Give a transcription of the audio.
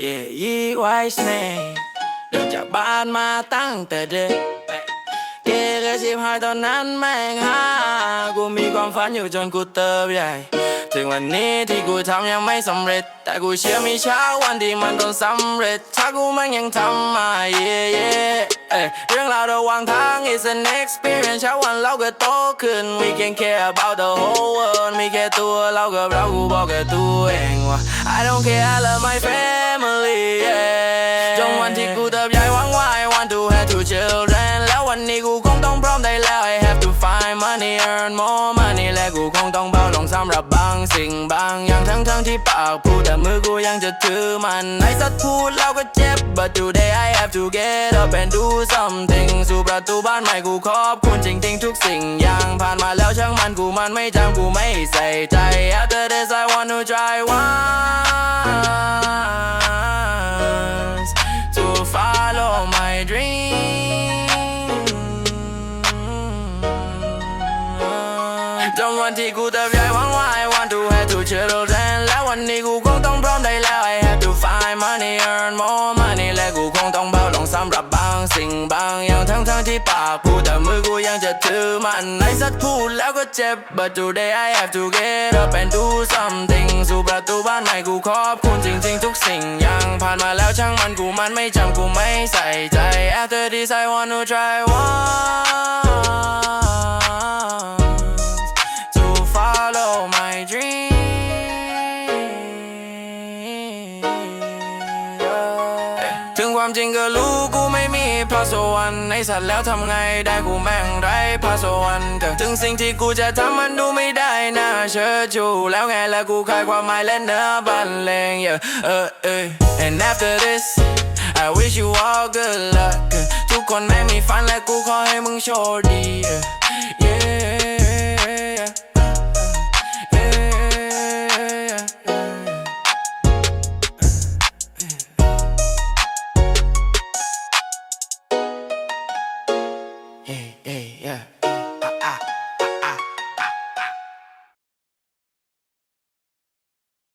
เย่ยี่ไวสเนเดินจากบ้านมาตั้งแต่เด็กเกเรสิบห้าตอนนั้นแม่งหากูมีความฝันอยู่จนกูเติบใหญ่ ถึงวันนี้ที่กูทำยังไม่สำเร็จ แต่กูเชื่อมีเช้าวันที่มันต้องสำเร็จ ถ้ากูมันยังทำมาเย่เย่เอ้ยเรื่องราวระหว่างทาง is an experience เช้าวันเราก็โตขึ้น we can care about the whole world มีแค่ตัวเรากับเรากูบอกกับตัวเองว่า I don't care I love my friend family yeah จนวันที่กูเติบใหญ่หวังว่า I want to have two children แล้ววันนี้กูคงต้องพร้อมได้แล้ว I have to find money earn more money และกูคงต้องเบาลงสำหรับบางสิ่งบาง อย่างทั้งทั้งที่ปากพูดแต่มือกูยังจะถือมันไอ้สัตว์พูดแล้วก็เจ็บ but today I have to get up and do something สู่ประตูบ้านใหม่กูขอบคุณจริงๆทุกสิ่งอย่างผ่านมาแล้วช่างมันกูมันไม่จำกูไม่ใส่ใจ after this I want to try one วันที่กูเติบใหญ่หวังว่า I want to have two children และวันนี้กูคงต้องพร้อมได้แล้ว I have to find money earn more money และกูคงต้องเบาลงสำหรับบางสิ่งบางอย่างทั้งทั้งที่ปากพูดแต่มือกูยังจะถือมันไอ้สัตว์พูดแล้วก็เจ็บ but today I have to get up and do something สู่ประตูบ้านใหม่กูขอบคุณจริง ๆ ทุกสิ่งอย่างผ่านมาแล้วช่างมันกูมันไม่จำกูไม่ใส่ใจ after this I want to try one ความจริงก็รู้กูไม่มีพระสวรรค์ในสัตว์แล้วทำไงได้กูแม่งไรพระสวรรค์เกิดถึงสิ่งที่กูจะทำมันดูไม่ได้น่าเชื่อชูแล้วไงแล้วกูคายความหมายและเนื้อบรรเลง yeah เออเออ and after this I wish you all good luck ทุกคนแม่งมีฝันและกูขอให้มึงโชคดี yeah Hey, hey, yeah.